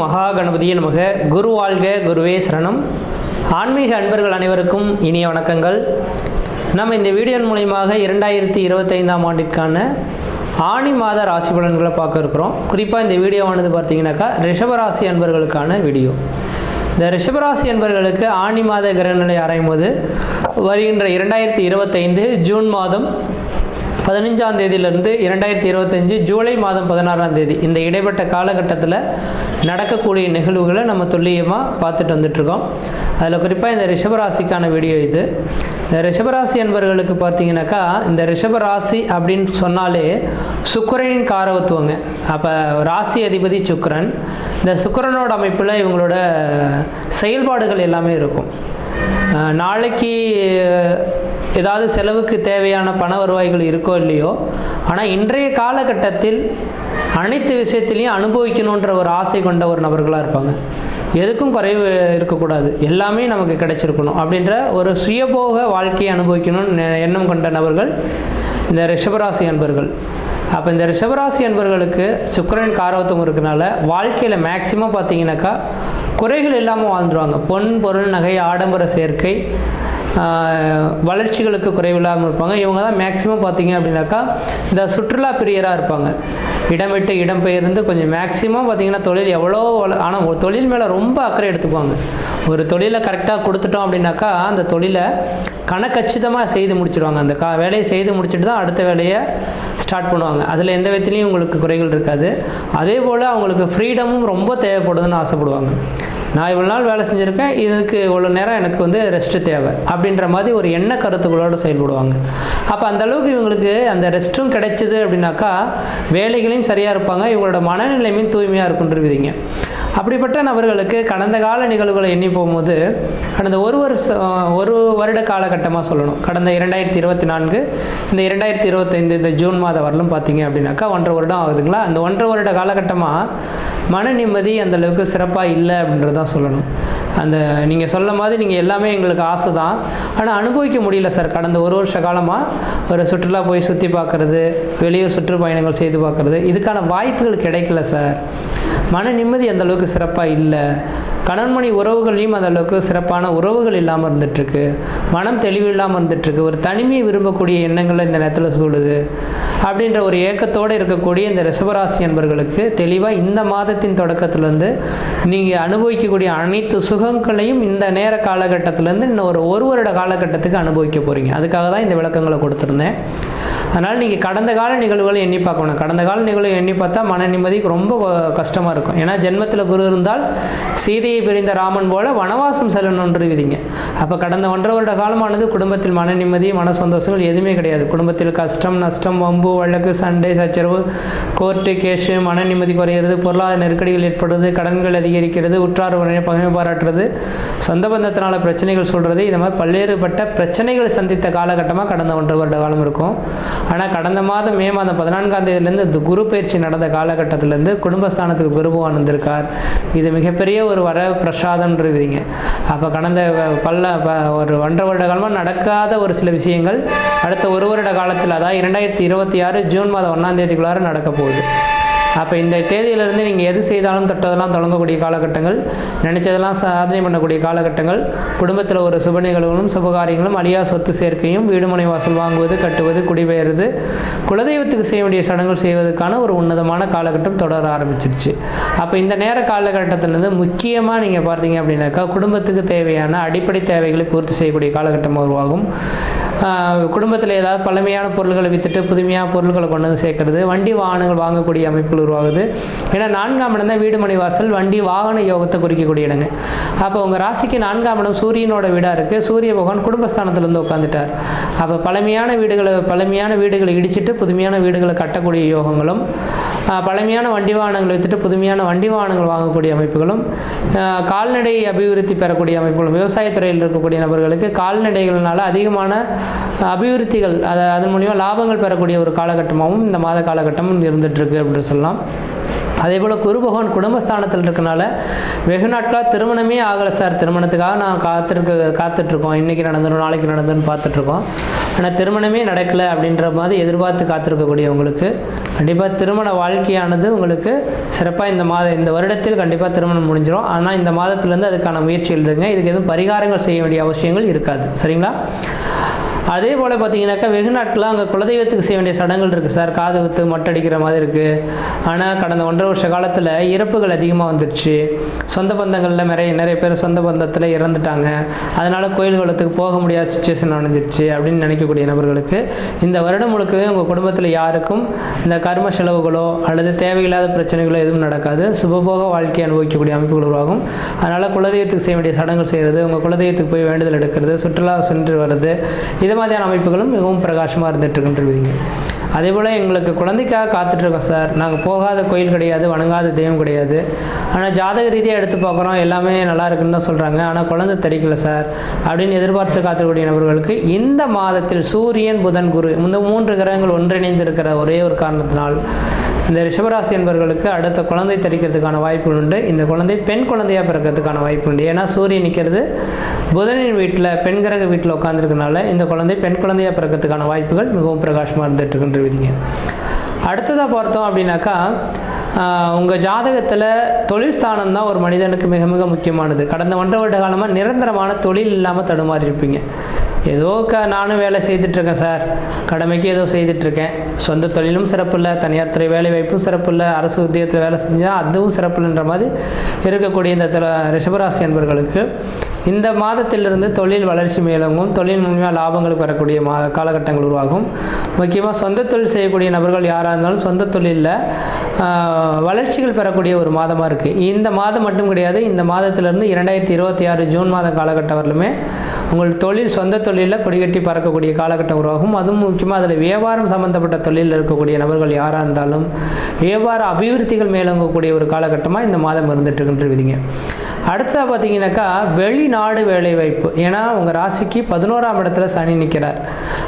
மகா கணபதியை நமக. குரு வாழ்க குருவே சரணம். ஆன்மீக அன்பர்கள் அனைவருக்கும் இனிய வணக்கங்கள். நம்ம இந்த வீடியோ மூலயமாக இரண்டாயிரத்தி இருபத்தைந்தாம் ஆண்டிற்கான ஆணி மாத ராசி பலன்களை பார்க்க இருக்கிறோம். குறிப்பாக இந்த வீடியோவானது பார்த்தீங்கன்னாக்கா ரிஷபராசி அன்பர்களுக்கான வீடியோ. இந்த ரிஷபராசி அன்பர்களுக்கு ஆணி மாத கிரகநிலை ஆராயும் போது வருகின்ற இரண்டாயிரத்தி இருபத்தைந்து ஜூன் மாதம் பதினஞ்சாம் தேதியிலிருந்து இரண்டாயிரத்தி இருபத்தஞ்சு ஜூலை மாதம் பதினாறாம் தேதி இந்த இடைப்பட்ட காலகட்டத்தில் நடக்கக்கூடிய நிகழ்வுகளை நம்ம துல்லியமாக பார்த்துட்டு வந்துட்ருக்கோம் அதில் குறிப்பாக இந்த ரிஷபராசிக்கான வீடியோ இது. இந்த ரிஷபராசி என்பவர்களுக்கு பார்த்தீங்கன்னாக்கா இந்த ரிஷபராசி அப்படின்னு சொன்னாலே சுக்கரனின் காரவத்துவங்க அப்போ ராசி அதிபதி சுக்கரன். இந்த சுக்கரனோட அமைப்பில் இவங்களோட செயல்பாடுகள் எல்லாமே இருக்கும். நாளைக்கு ஏதாவது செலவுக்கு தேவையான பண வருவாய்கள் இருக்கோ இல்லையோ ஆனால் இன்றைய காலகட்டத்தில் அனைத்து விஷயத்திலையும் அனுபவிக்கணுன்ற ஒரு ஆசை கொண்ட ஒரு நபர்களாக இருப்பாங்க. எதுக்கும் குறைவு இருக்கக்கூடாது. எல்லாமே நமக்கு கிடைச்சிருக்கணும். அப்படின்ற ஒரு சுயபோக வாழ்க்கையை அனுபவிக்கணும்னு நெ- எண்ணம் கொண்ட நபர்கள் இந்த ரிஷபராசி அன்பர்கள். அப்போ இந்த ரிஷபராசி அன்பர்களுக்கு சுக்கரன் காரவத்தம் இருக்கனால வாழ்க்கையில் மேக்சிமம் பார்த்தீங்கன்னாக்கா குறைகள் இல்லாமல் வாழ்ந்துருவாங்க. பொன் பொருள் நகை ஆடம்பர சேர்க்கை வளர்ச்சிகளுக்கு குறைவில்லாமல் இருப்பாங்க. இவங்க தான் மேக்சிமம் பார்த்தீங்க அப்படின்னாக்கா இந்த சுற்றுலா பிரியராக இருப்பாங்க. இடம் விட்டு இடம் பெயர்ந்து கொஞ்சம் மேக்சிமம் பார்த்தீங்கன்னா தொழில் எவ்வளோ ஆனால் ஒரு தொழில் மேலே ரொம்ப அக்கறை எடுத்துக்குவாங்க. ஒரு தொழிலை கரெக்டாக கொடுத்துட்டோம் அப்படின்னாக்கா அந்த தொழிலை கணக்கச்சிதமாக செய்து முடிச்சிடுவாங்க அந்த கா வேலையை செய்து முடிச்சுட்டு தான் அடுத்த வேலையை ஸ்டார்ட் பண்ணுவாங்க. அதில் எந்த விதத்துலையும் உங்களுக்கு குறைகள் இருக்காது. அதே போல் அவங்களுக்கு ஃப்ரீடமும் ரொம்ப தேவைப்படுதுன்னு ஆசைப்படுவாங்க. நான் இவ்வளோ நாள் வேலை செஞ்சுருக்கேன். இதுக்கு இவ்வளோ நேரம் எனக்கு வந்து ரெஸ்ட்டு தேவை. அப்படின்ற மாதிரி ஒரு எண்ண கருத்துக்களோடு செயல்படுவாங்க. அப்போ அந்தளவுக்கு இவங்களுக்கு அந்த ரெஸ்ட்டும் கிடைச்சிது அப்படின்னாக்கா வேலைகளையும் சரியாக இருப்பாங்க. இவங்களோட மனநிலைமையும் தூய்மையாக இருக்குன்றிருவீங்க அப்படிப்பட்ட நபர்களுக்கு கடந்த கால நிகழ்வுகளை எண்ணி போகும்போது கடந்த ஒரு வருஷம் ஒரு வருட காலகட்டமாக சொல்லணும். கடந்த இரண்டாயிரத்தி இருபத்தி நான்கு இந்த இரண்டாயிரத்தி இருபத்தைந்து இந்த ஜூன் மாதம் வரலும் பார்த்தீங்க அப்படின்னாக்கா ஒன்றரை வருடம் ஆகுதுங்களா? அந்த ஒன்றரை வருட காலகட்டமாக மன நிம்மதி அந்த அளவுக்கு சிறப்பாக இல்லை அப்படின்றது தான் சொல்லணும். அந்த நீங்கள் சொல்ல மாதிரி நீங்கள் எல்லாமே எங்களுக்கு ஆசை தான். ஆனால் அனுபவிக்க முடியல சார். கடந்த ஒரு வருஷ காலமாக ஒரு சுற்றுலா போய் சுற்றி பார்க்குறது வெளியூர் சுற்றுப்பயணங்கள் செய்து பார்க்குறது இதுக்கான வாய்ப்புகள் கிடைக்கல சார். மன நிம்மதி அந்த அளவுக்கு சிறப்பாக இல்லை. கணன்மணி உறவுகள்லையும் அந்த அளவுக்கு சிறப்பான உறவுகள் இல்லாமல் இருந்துகிட்ருக்கு மனம் தெளிவு இல்லாமல் இருந்துகிட்ருக்கு ஒரு தனிமையை விரும்பக்கூடிய எண்ணங்கள் இந்த நேரத்தில் சூடுது. அப்படின்ற ஒரு ஏக்கத்தோடு இருக்கக்கூடிய இந்த ரிஷபராசி என்பர்களுக்கு தெளிவாக இந்த மாதத்தின் தொடக்கத்திலேருந்து நீங்கள் அனுபவிக்கக்கூடிய அனைத்து சுகங்களையும் இந்த நேர காலகட்டத்திலேருந்து இன்னும் ஒரு ஒரு வருட காலகட்டத்துக்கு அனுபவிக்க போகிறீங்க அதுக்காக தான் இந்த விளக்கங்களை கொடுத்துருந்தேன். அதனால் நீங்கள் கடந்த கால நிகழ்வுகளை எண்ணி பார்க்கணும். கடந்த கால நிகழ்வு எண்ணி பார்த்தா மன நிம்மதிக்கு ரொம்ப கஷ்டமாக இருக்கும் ஏன்னா ஜென்மத்தில் குரு இருந்தால் சீதையை பிரிந்த ராமன் போல வனவாசம் செல்லணுன்று விதிங்க. அப்போ கடந்த ஒன்றரை வருட காலமானது குடும்பத்தில் மன நிம்மதி மன சந்தோஷங்கள் எதுவுமே கிடையாது. குடும்பத்தில் கஷ்டம் நஷ்டம் வம்பு வழக்கு சண்டை சச்சரவு கோர்ட்டு கேஷு மன நிம்மதி குறையிறது பொருளாதார நெருக்கடிகள் ஏற்படுறது கடன்கள் அதிகரிக்கிறது உற்றார் உடனே பகமை பாராட்டுறது சொந்த பந்தத்தினால பிரச்சனைகள் சொல்கிறது இந்த மாதிரி பல்வேறுபட்ட பிரச்சனைகள் சந்தித்த காலகட்டமாக கடந்த ஒன்றரை வருட காலம் இருக்கும். ஆனால் கடந்த மாதம் மே மாதம் பதினான்காம் தேதியிலேருந்து குரு பயிற்சி நடந்த காலகட்டத்திலேருந்து குடும்பஸ்தானத்துக்கு குரு பகவான் வந்திருக்கார் இது மிகப்பெரிய ஒரு வர பிரசாதம்ன்றீங்க அப்போ கடந்த பல்ல ஒரு ஒன்றரை வருட காலமாக நடக்காத ஒரு சில விஷயங்கள் அடுத்த ஒரு வருட காலத்தில் அதாவது இரண்டாயிரத்தி இருபத்தி ஆறு ஜூன் மாதம் ஒன்றாம் தேதிக்குள்ளார நடக்க போகுது. அப்போ இந்த தேதியிலிருந்து நீங்கள் எது செய்தாலும் தொட்டதெல்லாம் தொடங்கக்கூடிய காலகட்டங்கள் நினச்சதெல்லாம் சாதனை பண்ணக்கூடிய காலகட்டங்கள் குடும்பத்தில் ஒரு சுப நிகழ்வுகளும் சுபகாரியங்களும் அழியா சொத்து சேர்க்கையும் வீடுமனை வாசல் வாங்குவது கட்டுவது குடிபெயர்வது குலதெய்வத்துக்கு செய்ய வேண்டிய சடங்குகள் செய்வதற்கான ஒரு உன்னதமான காலகட்டம் தொடர ஆரம்பிச்சிருச்சு. அப்போ இந்த நேர காலகட்டத்திலிருந்து முக்கியமாக நீங்கள் பார்த்தீங்க அப்படின்னாக்கா குடும்பத்துக்கு தேவையான அடிப்படை தேவைகளை பூர்த்தி செய்யக்கூடிய காலகட்டம் உருவாகும். குடும்பத்தில் ஏதாவது பழமையான பொருட்களை விற்றுட்டு புதுமையான பொருட்களை கொண்டு வந்து சேர்க்கறது வண்டி வாகனங்கள் வாங்கக்கூடிய அமைப்புகள் உருவாகுது. ஏன்னா நான்காம் இடம் தான் வீடு மனை வாசல் வண்டி வாகன யோகத்தை குறிக்கக்கூடிய இடங்க. அப்போ உங்கள் ராசிக்கு நான்காம் இடம் சூரியனோட வீடாக இருக்குது சூரிய பகவான் குடும்பஸ்தானத்துல இருந்து உட்காந்துட்டார் அப்போ பழமையான வீடுகளை பழமையான வீடுகளை இடிச்சிட்டு புதுமையான வீடுகளை கட்டக்கூடிய யோகங்களும் பழமையான வண்டி வாகனங்களை விற்றுட்டு புதுமையான வண்டி வாகனங்கள் வாங்கக்கூடிய அமைப்புகளும் கால்நடை அபிவிருத்தி பெறக்கூடிய அமைப்புகளும் விவசாயத்துறையில் இருக்கக்கூடிய நபர்களுக்கு கால்நடைகள்னால அதிகமான அபிவிருத்திகள் அதை அதன் மூலிமா லாபங்கள் பெறக்கூடிய ஒரு காலகட்டமாகவும் இந்த மாத காலகட்டமும் இருந்துகிட்ருக்கு அப்படின்னு சொல்லலாம். அதே போல் குரு பகவான் குடும்பஸ்தானத்தில் இருக்கனால வெகு நாட்களாக திருமணமே ஆகலை சார். திருமணத்துக்காக நான் காத்திருக்க காத்துட்ருக்கோம் இன்றைக்கி நடந்துடும் நாளைக்கு நடந்துடும் பார்த்துட்ருக்கோம் ஆனால் திருமணமே நடக்கலை அப்படின்ற மாதிரி எதிர்பார்த்து காத்திருக்கக்கூடியவங்களுக்கு கண்டிப்பாக திருமண வாழ்க்கையானது உங்களுக்கு சிறப்பாக இந்த மாத இந்த வருடத்தில் கண்டிப்பாக திருமணம் முடிஞ்சிடும் ஆனால் இந்த மாதத்துலேருந்து அதுக்கான முயற்சிகள் எடுங்க இதுக்கு எதுவும் பரிகாரங்கள் செய்ய வேண்டிய அவசியங்கள் இருக்காது. சரிங்களா? அதே போல் பார்த்தீங்கன்னாக்கா வெகு நாட்களாக அங்கே குலதெய்வத்துக்கு செய்ய வேண்டிய சடங்குகள் இருக்குது சார். காது குத்து மொட்டடிக்கிற மாதிரி இருக்குது ஆனால் கடந்த ஒன்றரை வருஷ காலத்தில் இறப்புகள் அதிகமாக வந்துடுச்சு சொந்த பந்தங்களில் நிறைய நிறைய பேர் சொந்த பந்தத்தில் இறந்துட்டாங்க. அதனால் கோயில் குளத்துக்கு போக முடியாத சுச்சுவேஷன் அடைஞ்சிருச்சு அப்படின்னு நினைக்கக்கூடிய நபர்களுக்கு இந்த வருடம் முழுக்கவே உங்கள் குடும்பத்தில் யாருக்கும் இந்த கர்ம செலவுகளோ அல்லது தேவையில்லாத பிரச்சனைகளோ எதுவும் நடக்காது. சுபபோக வாழ்க்கையை அனுபவிக்கக்கூடிய அமைப்புகள் உருவாகும். அதனால் குலதெய்வத்துக்கு செய்ய வேண்டிய சடங்குகள் செய்கிறது உங்கள் குலதெய்வத்துக்கு போய் வேண்டுதல் எடுக்கிறது சுற்றுலா சென்று வர்றது இது மாதிரியான அமைப்புகளும் மிகவும் பிரகாசமாக இருந்துகிட்ருக்குன்றீங்க அதே போல் எங்களுக்கு குழந்தைக்காக காத்துட்ருக்கோம் சார். நாங்கள் போகாத கோயில் கிடையாது வணங்காத தெய்வம் கிடையாது. ஆனால் ஜாதக ரீதியாக எடுத்து பார்க்குறோம் எல்லாமே நல்லா இருக்குன்னு தான் சொல்கிறாங்க ஆனால் குழந்தை தெரிக்கல சார். அப்படின்னு எதிர்பார்த்து காத்துக்கூடிய நபர்களுக்கு இந்த மாதத்தில் சூரியன் புதன் குரு இந்த மூன்று கிரகங்கள் ஒன்றிணைந்து இருக்கிற ஒரே ஒரு காரணத்தினால் இந்த ரிஷபராசி என்பவர்களுக்கு அடுத்த குழந்தை தரிக்கிறதுக்கான வாய்ப்புகள் உண்டு. இந்த குழந்தை பெண் குழந்தையாக பிறக்கிறதுக்கான வாய்ப்பு உண்டு. ஏன்னா சூரியன் நிற்கிறது புதனின் வீட்டில் பெண் கிரக வீட்டில் உட்காந்துருக்கனால இந்த குழந்தை பெண் குழந்தையாக பிறக்கிறதுக்கான வாய்ப்புகள் மிகவும் பிரகாசமாக இருந்துட்டு இருக்குன்ற விதிங்க. அடுத்ததாக பார்த்தோம் அப்படின்னாக்கா உங்கள் ஜாதகத்தில் தொழில் ஸ்தானம் தான் ஒரு மனிதனுக்கு மிக மிக முக்கியமானது. கடந்த ஒன்றரை வருட காலமாக நிரந்தரமான தொழில் இல்லாமல் தடுமாறி இருப்பீங்க. ஏதோ க நானும் வேலை செய்துட்ருக்கேன் சார். கடமைக்கு ஏதோ செய்துட்ருக்கேன். சொந்த தொழிலும் சிறப்பு இல்லை தனியார் துறை வேலை வாய்ப்பும் சிறப்பு இல்லை அரசு உத்தியோகத்தில் வேலை செஞ்சால் அதுவும் சிறப்பு இல்லைன்ற மாதிரி இருக்கக்கூடிய இந்த தல ரிஷபராசி என்பர்களுக்கு இந்த மாதத்திலிருந்து தொழில் வளர்ச்சி மேலோங்கும் தொழில் மூலியமாக லாபங்களுக்கு வரக்கூடிய மா காலகட்டங்கள் உருவாகும். முக்கியமாக சொந்த தொழில் செய்யக்கூடிய நபர்கள் யாராக இருந்தாலும் சொந்த தொழிலில் வளர்ச்சிகள் பெறக்கூடிய ஒரு மாதமாக இருக்குது இந்த மாதம் மட்டும் கிடையாது இந்த மாதத்திலிருந்து இரண்டாயிரத்தி இருபத்தி ஆறு ஜூன் மாதம் காலகட்டம் வரலுமே உங்கள் தொழில் சொந்த தொழில் தொழிலில் கொடிகட்டி பறக்கக்கூடிய காலகட்டம் உருவாகும். அதுவும் முக்கியமாக அதில் வியாபாரம் சம்மந்தப்பட்ட தொழிலில் இருக்கக்கூடிய நபர்கள் யாராக இருந்தாலும் வியாபார அபிவிருத்திகள் மேலோங்கக்கூடிய ஒரு காலகட்டமாக இந்த மாதம் இருந்துட்டு இருக்குன்றீங்க அடுத்ததாக பார்த்தீங்கன்னாக்கா வெளிநாடு வேலைவாய்ப்பு. ஏன்னா உங்கள் ராசிக்கு பதினோராம் இடத்துல சனி நிற்கிறார்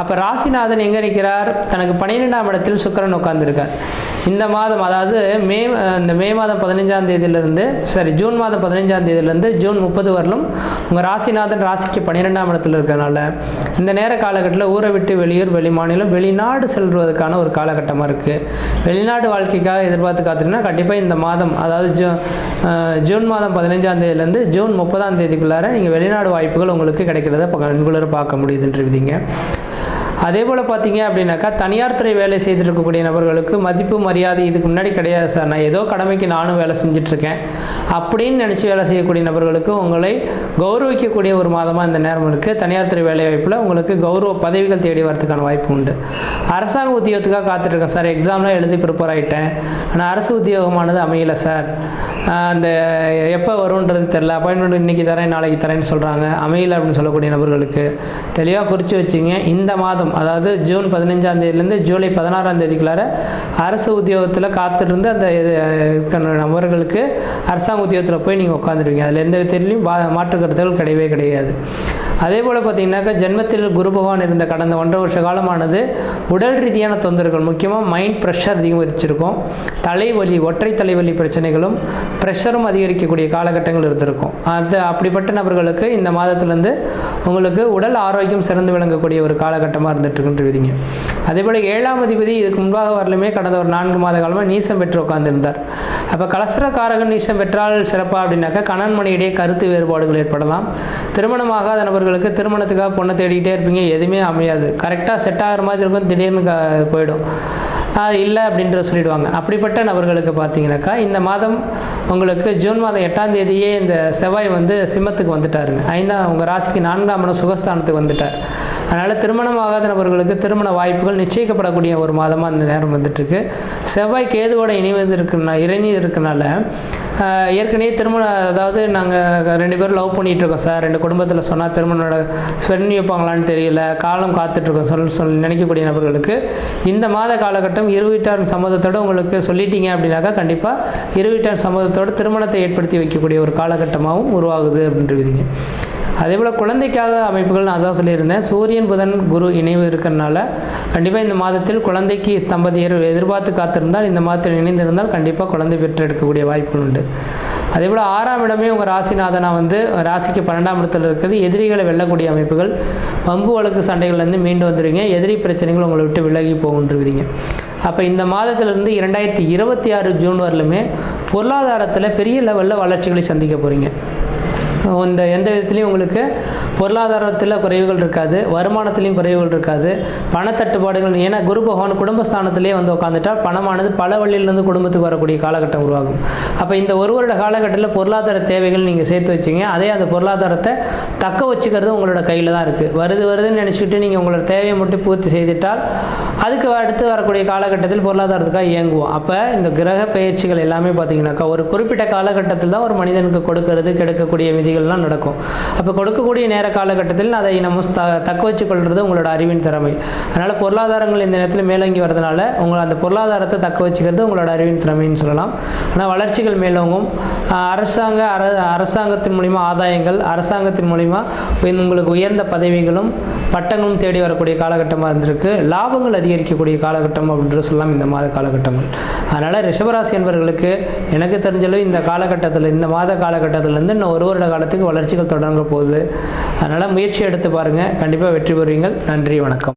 அப்போ ராசிநாதன் எங்கே நிற்கிறார் தனக்கு பன்னிரெண்டாம் இடத்தில் சுக்கரன் உட்கார்ந்துருக்கார். இந்த மாதம் அதாவது மே இந்த மே மாதம் பதினஞ்சாம் தேதியிலிருந்து சரி ஜூன் மாதம் பதினஞ்சாம் தேதியிலிருந்து ஜூன் முப்பது வரலும் உங்கள் ராசிநாதன் ராசிக்கு பன்னிரெண்டாம் இடத்துல இருக்கிறனால இந்த நேர காலகட்டத்தில் ஊரை விட்டு வெளியூர் வெளி மாநிலம் வெளிநாடு செல்வதற்கான ஒரு காலகட்டமாக இருக்குது வெளிநாடு வாழ்க்கைக்காக எதிர்பார்த்து காத்துட்டுனா கண்டிப்பாக இந்த மாதம் அதாவது ஜூ ஜூன் மாதம் பதினஞ்சாம் தேதியிலேருந்து ஜூன் முப்பதாம் தேதிக்குள்ளார நீங்கள் வெளிநாடு வாய்ப்புகள் உங்களுக்கு கிடைக்கிறத கண்குளர் பார்க்க முடியுதுன்றீங்க அதே போல் பார்த்தீங்க அப்படின்னாக்கா தனியார் துறை வேலை செய்துட்டு இருக்கக்கூடிய நபர்களுக்கு மதிப்பு மரியாதை இதுக்கு முன்னாடி கிடையாது சார். நான் ஏதோ கடமைக்கு நானும் வேலை செஞ்சிட்ருக்கேன். அப்படின்னு நினச்சி வேலை செய்யக்கூடிய நபர்களுக்கு உங்களை கௌரவிக்கக்கூடிய ஒரு மாதமாக இந்த நேரம் இருக்குது தனியார் துறை வேலை வாய்ப்பில் உங்களுக்கு கௌரவ பதவிகள் தேடி வரதுக்கான வாய்ப்பு உண்டு. அரசாங்க உத்தியோகத்துக்காக காத்துட்ருக்கேன் சார். எக்ஸாம்லாம் எழுதி ப்ரிப்பேர் ஆகிட்டேன் ஆனால் அரசு உத்தியோகமானது அமையலை சார். அந்த எப்போ வரும்ன்றது தெரில அப்பாயின்மெண்ட் இன்றைக்கி தரேன் நாளைக்கு தரேன்னு சொல்கிறாங்க அமையலை அப்படின்னு சொல்லக்கூடிய நபர்களுக்கு தெளிவாக குறித்து வச்சுங்க. இந்த மாதம் அதாவது ஜூன் பதினஞ்சாம் தேதியிலேருந்து ஜூலை பதினாறாம் தேதிக்குள்ளார அரசு உத்தியோகத்தில் காத்திருந்து அந்த நபர்களுக்கு அரசாங்க உத்தியோகத்தில் போய் நீங்கள் உட்காந்துருவீங்க அதில் எந்த விதத்துலையும் மாற்று கருத்துகள் கிடையவே கிடையாது. அதே போல் பார்த்தீங்கன்னாக்கா ஜென்மத்தில் குரு பகவான் இருந்த கடந்த ஒன்றரை வருஷ காலமானது உடல் ரீதியான தொந்தரவுகள் முக்கியமாக மைண்ட் ப்ரெஷர் அதிகரிச்சிருக்கும். தலைவலி ஒற்றை தலைவலி பிரச்சனைகளும் ப்ரெஷரும் அதிகரிக்கக்கூடிய காலகட்டங்கள் இருந்திருக்கும். அது அப்படிப்பட்ட நபர்களுக்கு இந்த மாதத்துலேருந்து உங்களுக்கு உடல் ஆரோக்கியம் சிறந்து விளங்கக்கூடிய ஒரு காலகட்டமாக இருந்துட்டுருக்குன்றீங்க. அதே போல் ஏழாம் அதிபதி இதுக்கு முன்பாக வரலுமே கடந்த ஒரு நான்கு மாத காலமாக நீசம் பெற்று உட்காந்துருந்தார் அப்போ கலசரக்காரகன் நீசம் பெற்றால் சிறப்பாக அப்படின்னாக்கா கணவன் மனையிடையே கருத்து வேறுபாடுகள் ஏற்படலாம். திருமணமாகாத நபர்களுக்கு திருமணத்துக்காக பொண்ணை தேடிக்கிட்டே இருப்பீங்க எதுவுமே அமையாது. கரெக்டாக செட் ஆகிற மாதிரி இருக்கும் திடீர்னு போயிடும். இல்லை அப்படின்ற சொல்லிடுவாங்க. அப்படிப்பட்ட நபர்களுக்கு பார்த்தீங்கன்னாக்கா இந்த மாதம் உங்களுக்கு ஜூன் மாதம் எட்டாம் தேதியே இந்த செவ்வாய் வந்து சிம்மத்துக்கு வந்துட்டாருங்க. ஐந்தாம் உங்கள் ராசிக்கு நான்காம் இடம் சுகஸ்தானத்துக்கு வந்துட்டார். அதனால் திருமணம் ஆகாத நபர்களுக்கு திருமண வாய்ப்புகள் நிச்சயிக்கப்படக்கூடிய ஒரு மாதமாக அந்த நேரம் வந்துட்டுருக்கு. செவ்வாய் கேதுவோட இணைவது இருக்குன்னா இறைஞ்சி இருக்கனால ஏற்கனவே திருமணம் அதாவது நாங்கள் ரெண்டு பேரும் லவ் பண்ணிகிட்ருக்கோம் சார். ரெண்டு குடும்பத்தில் சொன்னால் திருமணம் பண்ணி வைப்பாங்களான்னு தெரியல. காலம் காத்துட்ருக்கோம் சொல் சொல் நினைக்கக்கூடிய நபர்களுக்கு. இந்த மாத காலகட்டம் இருவீட்டார் சம்மதத்தோடு உங்களுக்கு சொல்லிட்டீங்க அப்படின்னாக்கா கண்டிப்பாக இருவீட்டார் சம்மதத்தோடு திருமணத்தை ஏற்படுத்தி வைக்கக்கூடிய ஒரு காலகட்டமாகவும் உருவாகுது அப்படின்றீங்க. அதே போல் குழந்தைக்காக அமைப்புகள் நான் அதான் சொல்லியிருந்தேன். சூரியன் புதன் குரு இணைவு இருக்கிறனால கண்டிப்பாக இந்த மாதத்தில் குழந்தைக்கு தம்பதியர் எதிர்பார்த்து காத்திருந்தால் இந்த மாதத்தில் இணைந்திருந்தால் கண்டிப்பாக குழந்தை பெற்றெடுக்கக்கூடிய வாய்ப்புகள் உண்டு. அதே போல் ஆறாம் இடமே உங்கள் ராசிநாதனா வந்து ராசிக்கு பன்னெண்டாம் இடத்துல இருக்கிறது எதிரிகளை வெல்லக்கூடிய அமைப்புகள். வம்பு வழக்கு சண்டைகள்லேருந்து மீண்டு வந்துடுவீங்க எதிரி பிரச்சனைகள் உங்களை விட்டு விலகி போகுன்றுவீங்க. அப்போ இந்த மாதத்திலிருந்து இரண்டாயிரத்தி இருபத்தி ஆறு ஜூன் வரலுமே பொருளாதாரத்தில் பெரிய லெவலில் வளர்ச்சிகளை சந்திக்க போகிறீங்க இந்த எந்த விதத்துலையும் உங்களுக்கு பொருளாதாரத்தில் குறைவுகள் இருக்காது வருமானத்துலேயும் குறைவுகள் இருக்காது பணத்தட்டுப்பாடுகள் ஏன்னா குரு பகவான் குடும்பஸ்தானத்திலே வந்து உட்காந்துட்டால் பணமானது பல வழியிலிருந்து குடும்பத்துக்கு வரக்கூடிய காலகட்டம் உருவாகும். அப்போ இந்த ஒரு வருட காலகட்டத்தில் பொருளாதார தேவைகள் நீங்கள் சேர்த்து வச்சிங்க. அதே அந்த பொருளாதாரத்தை தக்க வச்சுக்கிறது உங்களோட கையில் தான் இருக்குது வருது வருதுன்னு நினச்சிக்கிட்டு நீங்கள் உங்களோட தேவையை மட்டும் பூர்த்தி செய்துட்டால் அதுக்கு அடுத்து வரக்கூடிய காலகட்டத்தில் பொருளாதாரத்துக்காக இயங்குவோம். அப்போ இந்த கிரக பயிற்சிகள் எல்லாமே பார்த்தீங்கன்னாக்கா ஒரு குறிப்பிட்ட காலகட்டத்தில் தான் ஒரு மனிதனுக்கு கொடுக்கறது கெடுக்கக்கூடிய செய்திகள்லாம் நடக்கும். அப்போ கொடுக்கக்கூடிய நேர காலகட்டத்தில் அதை நம்ம த தக்க வச்சு கொள்வது உங்களோட அறிவின் திறமை. அதனால் பொருளாதாரங்கள் இந்த நேரத்தில் மேலோங்கி வரதுனால உங்களை அந்த பொருளாதாரத்தை தக்க வச்சுக்கிறது உங்களோட அறிவின் திறமைன்னு சொல்லலாம். ஆனால் வளர்ச்சிகள் மேலோங்கும். அரசாங்க அர அரசாங்கத்தின் மூலிமா ஆதாயங்கள் அரசாங்கத்தின் மூலிமா உங்களுக்கு உயர்ந்த பதவிகளும் பட்டங்களும் தேடி வரக்கூடிய காலகட்டமாக இருந்திருக்கு. லாபங்கள் அதிகரிக்கக்கூடிய காலகட்டம் அப்படின்றது சொல்லலாம் இந்த மாத காலகட்டங்கள். அதனால் ரிஷபராசி என்பவர்களுக்கு எனக்கு தெரிஞ்சளவு இந்த காலகட்டத்தில் இந்த மாத காலகட்டத்திலேருந்து இன்னும் ஒரு வருட கால காலத்துக்கு வளர்ச்சிகள் தொடங்க போகுது. அதனால் முயற்சி எடுத்து பாருங்கள் கண்டிப்பாக வெற்றி பெறுவீங்கள் நன்றி வணக்கம்.